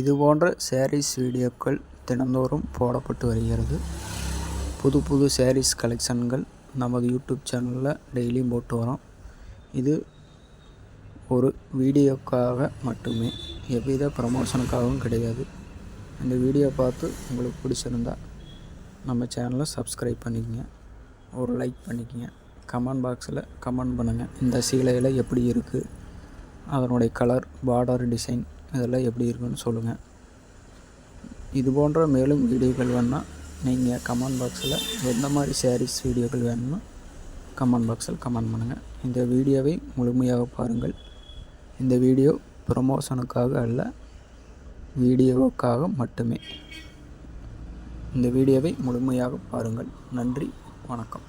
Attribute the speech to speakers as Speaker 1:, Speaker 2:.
Speaker 1: இது போன்ற சாரீஸ் வீடியோக்கள் தினந்தோறும் போடப்பட்டு வருகிறது. புது புது சாரீஸ் கலெக்ஷன்கள் நமது யூடியூப் சேனலில் டெய்லியும் போட்டு வரோம். இது ஒரு வீடியோக்காக மட்டுமே எவ்வித ப்ரமோஷனுக்காகவும் கிடையாது. இந்த வீடியோ பார்த்து உங்களுக்கு பிடிச்சிருந்தால் நம்ம சேனலை சப்ஸ்கிரைப் பண்ணிக்கங்க. ஒரு லைக் பண்ணிக்கங்க. கமெண்ட் பாக்ஸில் கமெண்ட் பண்ணுங்கள் இந்த சீலையில் எப்படி இருக்குது அதனுடைய கலர் பார்டர் டிசைன் இதெல்லாம் எப்படி இருக்குன்னு சொல்லுங்கள் இது போன்ற மேலும் வீடியோக்கள் வேணால் நீங்கள் கமெண்ட் பாக்ஸில் எந்த மாதிரி சாரீஸ் வீடியோக்கள் வேணும்னா கமெண்ட் பாக்ஸில் கமெண்ட் பண்ணுங்கள் இந்த வீடியோவை முழுமையாக பாருங்கள். இந்த வீடியோ ப்ரொமோஷனுக்காக அல்ல வீடியோவுக்காக மட்டுமே. இந்த வீடியோவை முழுமையாக பாருங்கள். நன்றி வணக்கம்.